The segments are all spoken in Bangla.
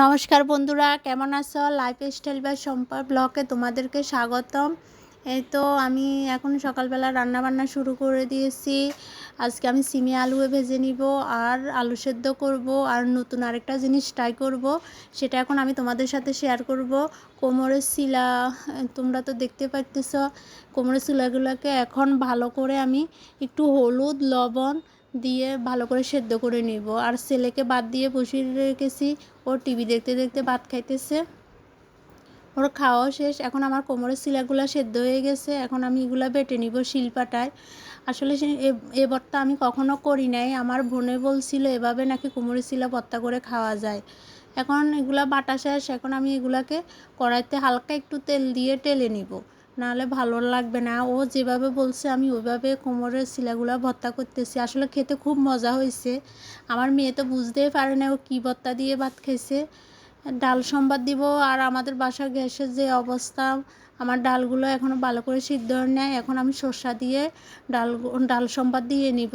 নমস্কার বন্ধুরা, কেমন আছো? লাইফ স্টাইল বা সম্পা ব্লকে তোমাদেরকে স্বাগতম। এই তো আমি এখন সকালবেলা রান্না বান্না শুরু করে দিয়েছি। আজকে আমি সিমে আলু ভেজে নিব আর আলু সেদ্ধ করব আর নতুন আরেকটা জিনিস ট্রাই করব, সেটা এখন আমি তোমাদের সাথে শেয়ার করব। কোমরের শিলা, তোমরা তো দেখতে পাইতেছ, কোমরের শিলাগুলোকে এখন ভালো করে আমি একটু হলুদ, লবণ দিয়ে ভালো করে সেদ্ধ করে নিব। আর ছেলেকে বাদ দিয়ে বসিয়ে রেখেছি। ও টিভি দেখতে দেখতে ভাত খাইতেছে। ওর খাওয়াও শেষ। এখন আমার কোমরের শিলাগুলো সেদ্ধ হয়ে গেছে। এখন আমি এগুলো বেটে নিব শিলপাটায়। আসলে এ ভর্তা আমি কখনো করি নাই। আমার বোনে বলছিল, এভাবে নাকি কোমরের শিলা ভর্তা করে খাওয়া যায়? এখন এগুলা বাটা শেষ। এখন আমি এগুলাকে কড়াইতে হালকা একটু তেল দিয়ে টেলে নিব। নাহলে ভালো লাগবে না। ও যেভাবে বলছে, আমি ওইভাবে কোমরের শিলাগুলো ভর্তা করতেছি। আসলে খেতে খুব মজা হয়েছে। আমার মেয়ে তো বুঝতেই পারে না ও কী ভর্তা দিয়ে ভাত খেয়েছে ডাল সম্বাদ দিব আর আমাদের বাসার গ্যাসের যে অবস্থা, আমার ডালগুলো এখনও ভালো করে সিদ্ধ নেয় এখন আমি সর্ষা দিয়ে ডাল ডাল সম্বাদ দিয়ে নিব।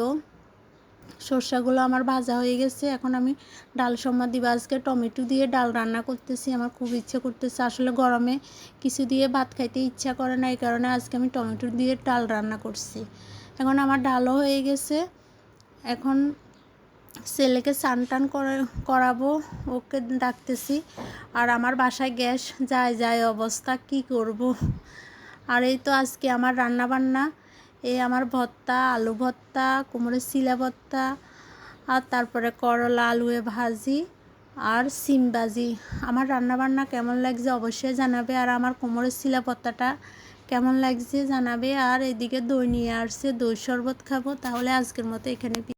সর্ষাগুলো আমার ভাজা হয়ে গেছে। এখন আমি ডাল সম্বাদ দিব। আজকে টমেটো দিয়ে ডাল রান্না করতেছি। আমার খুব ইচ্ছে করতেছে। আসলে গরমে কিছু দিয়ে ভাত খাইতে ইচ্ছা করে না, এই কারণে আজকে আমি টমেটো দিয়ে ডাল রান্না করছি। এখন আমার ডালও হয়ে গেছে। এখন ছেলেকে স্নান টান করাবো, ওকে ডাকতেছি। আর আমার বাসায় গ্যাস যায় যায় অবস্থা, কি করব। আর এই তো আজকে আমার রান্না এই আমার ভর্তা, আলু ভর্তা, কুমড়োর শিলা ভর্তা, আর তারপরে করলা আলুয়ে ভাজি, আর সিম ভাজি। আমার রান্নাবান্না কেমন লাগছে অবশ্যই জানাবে, আর আমার কোমরের শিলা ভর্তাটা কেমন লাগছে জানাবে, আর এদিকে দই নিয়ে আসছে, দই শরবত খাব, তাহলে আজকের মতো এখানে